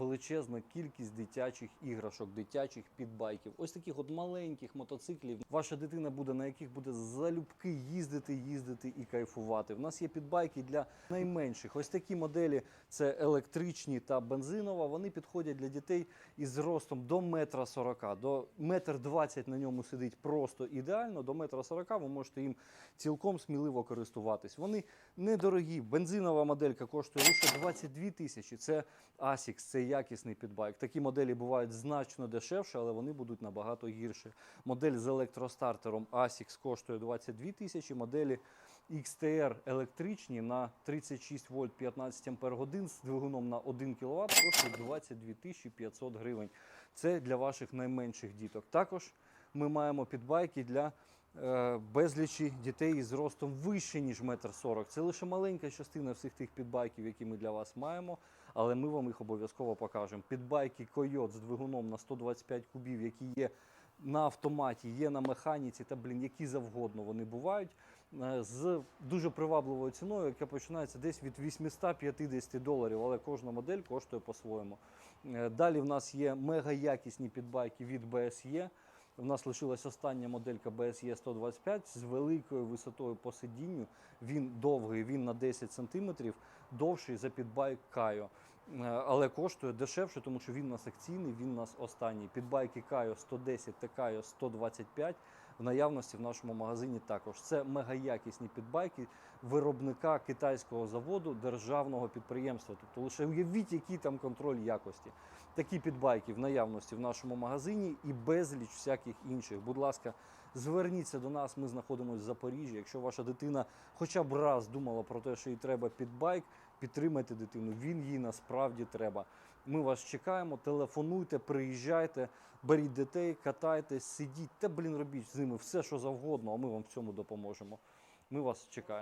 величезна кількість дитячих іграшок, дитячих підбайків. Ось таких от маленьких мотоциклів. Ваша дитина буде на яких буде залюбки їздити, їздити і кайфувати. В нас є підбайки для найменших. Ось такі моделі це електричні та бензинова. Вони підходять для дітей із зростом до метра сорока. До метр двадцять на ньому сидить просто ідеально. До метра сорока ви можете їм цілком сміливо користуватись. Вони недорогі. Бензинова моделька коштує лише 22 тисячі. Це ASICS, це якісний підбайк. Такі моделі бувають значно дешевше, але вони будуть набагато гірше. Модель з електростартером ASICS коштує 22 тисячі. Моделі XTR електричні на 36 вольт 15 ампер годин з двигуном на 1 кВт коштують 22 тисячі 500 гривень. Це для ваших найменших діток. Також ми маємо підбайки для безлічі дітей із зростом вище, ніж метр сорок. Це лише маленька частина всіх тих підбайків, які ми для вас маємо, але ми вам їх обов'язково покажемо. Підбайки Койот з двигуном на 125 кубів, які є на автоматі, є на механіці та блін, які завгодно вони бувають. е, З дуже привабливою ціною, яка починається десь від 850 доларів, але кожна модель коштує по-своєму. Е, Далі в нас є мега якісні підбайки від BSE. У нас лишилась остання моделька BSE 125 з великою висотою по сидінню. Він довгий, він на 10 см, довший за підбайк Кайо. Е, Але коштує дешевше, тому що він у нас акційний, він у нас останній. Підбайки Кайо 110 та Кайо 125 в наявності в нашому магазині також. Це мегаякісні підбайки виробника китайського заводу державного підприємства. Тобто лише уявіть, який там контроль якості. Такі підбайки в наявності в нашому магазині і безліч всяких інших. Будь ласка, зверніться до нас. Ми знаходимося в Запоріжжі. Якщо ваша дитина хоча б раз думала про те, що їй треба підбайк, підтримайте дитину. Він їй насправді треба. Ми вас чекаємо, телефонуйте, приїжджайте, беріть дітей, катайтесь, сидіть та блін, робіть з ними все, що завгодно, а ми вам в цьому допоможемо. Ми вас чекаємо.